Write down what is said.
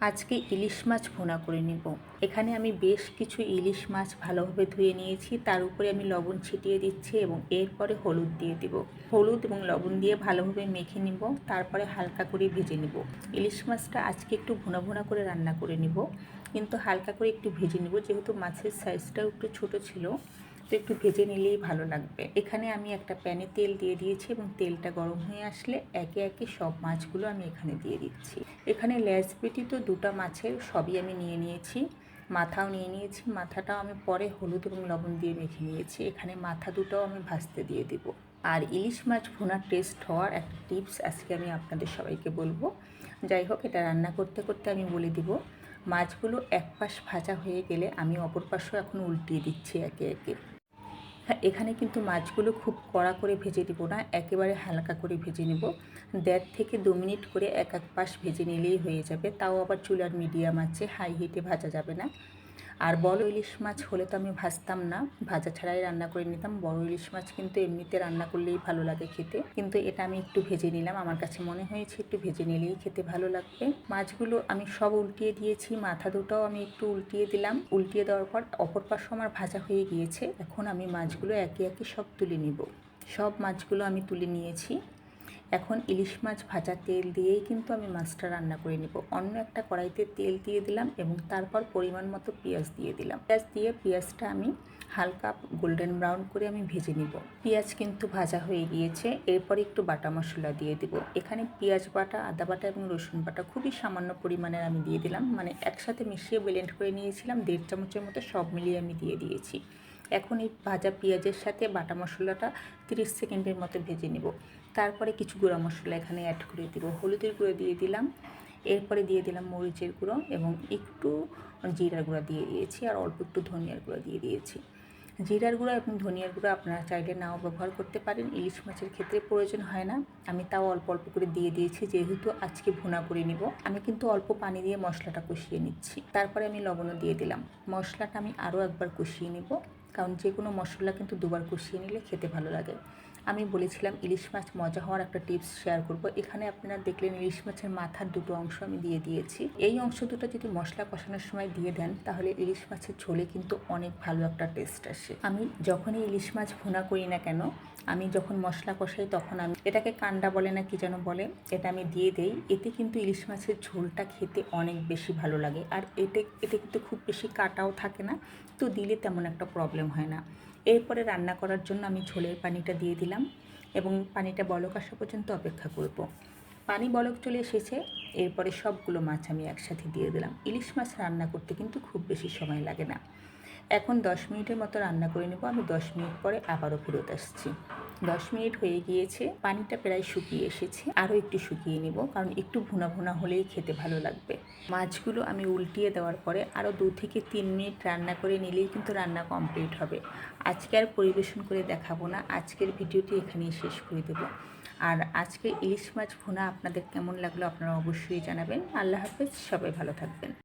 আজকে ইলিশ মাছ ভুনা করে নেব। এখানে আমি বেশ কিছু ইলিশ মাছ ভালোভাবে ধুয়ে নিয়েছি। তার উপরে আমি লবণ ছিটিয়ে দিচ্ছি এবং এরপরে হলুদ দিয়ে দিব। হলুদ এবং লবণ দিয়ে ভালোভাবে মেখে নিব। তারপরে হালকা করে ভেজে নিব। ইলিশ মাছটা আজকে একটু ভুনা ভুনা করে রান্না করে নিব। কিন্তু হালকা করে একটু ভেজে নিব। যেহেতু মাছের সাইজটাও একটু ছোট ছিল। তো একটু ভেজে নিলেই ভালো লাগবে। এখানে আমি একটা প্যানে তেল দিয়ে দিয়েছি এবং তেলটা গরম হয়ে আসলে একে একে সব মাছগুলো আমি এখানে দিয়ে দিচ্ছি। এখানে পেটি তো দুটো মাছের সবই আমি নিয়ে নিয়েছি, মাথাও নিয়ে নিয়েছি, মাথাটাও আমি পরে হলুদ এবং লবণ দিয়ে মেখে নিয়েছি। এখানে মাথা দুটোও আমি ভাজতে দিয়ে দিব। আর ইলিশ মাছ ভুনার টেস্ট হওয়ার একটা টিপস আজকে আমি আপনাদের সবাইকে বলব। যাই হোক, এটা রান্না করতে করতে আমি বলে দিব, মাছগুলো এক পাশ ভাজা হয়ে গেলে আমি অপর পাশও এখন উল্টিয়ে দিচ্ছি একে একে। হ্যাঁ এখানে কিন্তু মাছগুলো খুব কড়া করে ভেজে দেবো না, একেবারে হালকা করে ভেজে নেব। দেড় থেকে দু মিনিট করে এক এক পাশ ভেজে নিলেই হয়ে যাবে, তাও আবার চুলার মিডিয়াম আছে, হাই হিটে ভাজা যাবে না। আর বড় ইলিশ মাছ হলে তো আমি ভাজতাম না। ভাজা ছাড়াই রান্না করে নিতাম। বড় ইলিশ মাছ কিন্তু এমনিতে রান্না করলেই ভালো লাগে খেতে। কিন্তু এটা আমি একটু ভেজে নিলাম। আমার কাছে মনে হয়েছে একটু ভেজে নিলেই খেতে ভালো লাগবে। মাছগুলো আমি সব উল্টিয়ে দিয়েছি। মাথা দুটাও আমি একটু উল্টিয়ে দিলাম। উল্টিয়ে দেওয়ার পর অপর পাশও আমার ভাজা হয়ে গিয়েছে। এখন আমি মাছগুলো একে একে সব তুলে নিব। সব মাছগুলো আমি তুলে নিয়েছি। এখন ইলিশ মাছ ভাজা তেল দিয়েই কিন্তু আমি মাছটা রান্না করে নিব। অন্য একটা কড়াইতে তেল দিয়ে দিলাম এবং তারপর পরিমাণ মতো পেঁয়াজ দিয়ে দিলাম। পেঁয়াজ দিয়ে পেঁয়াজটা আমি হালকা গোল্ডেন ব্রাউন করে আমি ভেজে নিব। পেঁয়াজ কিন্তু ভাজা হয়ে গিয়েছে, এরপর একটু বাটা মশলা দিয়ে দিব। এখানে পেঁয়াজ বাটা, আদা বাটা এবং রসুন বাটা খুবই সামান্য পরিমাণের আমি দিয়ে দিলাম। মানে একসাথে মিশিয়ে ব্লেন্ড করে নিয়েছিলাম, দেড় চামচের মতো সব মিলিয়ে আমি দিয়ে দিয়েছি। এখন এই ভাজা পেঁয়াজের সাথে বাটা মশলাটা 30 সেকেন্ডের মতো ভেজে নেব। তারপরে কিছু গুঁড়া মশলা এখানে অ্যাড করে দিব। হলুদের গুঁড়ো দিয়ে দিলাম। এরপরে দিয়ে দিলাম মরিচের গুঁড়ো এবং একটু জিরার গুঁড়া দিয়ে দিয়েছি আর অল্প একটু ধনিয়ার গুঁড়ো দিয়ে দিয়েছি। জিরার গুঁড়ো এবং ধনিয়ার গুঁড়ো আপনারা চাইলে নাও ব্যবহার করতে পারেন। ইলিশ মাছের ক্ষেত্রে প্রয়োজন হয় না। আমি তাও অল্প অল্প করে দিয়ে দিয়েছি, যেহেতু আজকে ভুনা করে নিব। আমি কিন্তু অল্প পানি দিয়ে মশলাটা কষিয়ে নিচ্ছি। তারপরে আমি লবণও দিয়ে দিলাম। মশলাটা আমি আরও একবার কষিয়ে নিব। কারণ যে কোনো মশলা কিন্তু দুবার কষিয়ে নিলে খেতে ভালো লাগে। আমি বলেছিলাম ইলিশ মাছ মজা হওয়ার একটা টিপস শেয়ার করব। এখানে আপনারা দেখলেন ইলিশ মাছের মাথার দুটো অংশ আমি দিয়ে দিয়েছি। এই অংশ দুটো যদি মশলা কষানোর সময় দিয়ে দেন, তাহলে ইলিশ মাছের ঝোলে কিন্তু অনেক ভালো একটা টেস্ট আসে। আমি যখনই ইলিশ মাছ ভুনা করি না কেন, আমি যখন মশলা কষাই তখন আমি এটাকে কান্ডা বলে না কি যেন বলে, এটা আমি দিয়ে দেই। এতে কিন্তু ইলিশ মাছের ঝোলটা খেতে অনেক বেশি ভালো লাগে। আর এতে এতে কিন্তু খুব বেশি কাটাও থাকে না, তো দিলে তেমন একটা প্রবলেম হয় না। এরপরে রান্না করার জন্য আমি ঝোলের পানিটা দিয়ে দিলাম এবং পানিটা বলক আসা পর্যন্ত অপেক্ষা করব। পানি বলক চলে এসেছে, এরপরে সবগুলো মাছ আমি একসাথে দিয়ে দিলাম। ইলিশ মাছ রান্না করতে কিন্তু খুব বেশি সময় লাগে না। এখন দশ মিনিটের মতো রান্না করে নেব, আমি দশ মিনিট পরে আবারও ফেরত আসছি। দশ মিনিট হয়ে গিয়েছে, পানিটা প্রায় শুকিয়ে এসেছে। আরও একটু শুকিয়ে নেব, কারণ একটু ভুনা ভুনা হলেই খেতে ভালো লাগবে। মাছগুলো আমি উল্টিয়ে দেওয়ার পরে আরও দু থেকে তিন মিনিট রান্না করে নিলেই কিন্তু রান্না কমপ্লিট হবে। আজকে আর পরিবেশন করে দেখাবো না, আজকের ভিডিওটি এখানেই শেষ করে দেব। আর আজকে ইলিশ মাছ ভুনা আপনাদের কেমন লাগল আপনারা অবশ্যই জানাবেন। আল্লাহ হাফেজ, সবাই ভালো থাকবেন।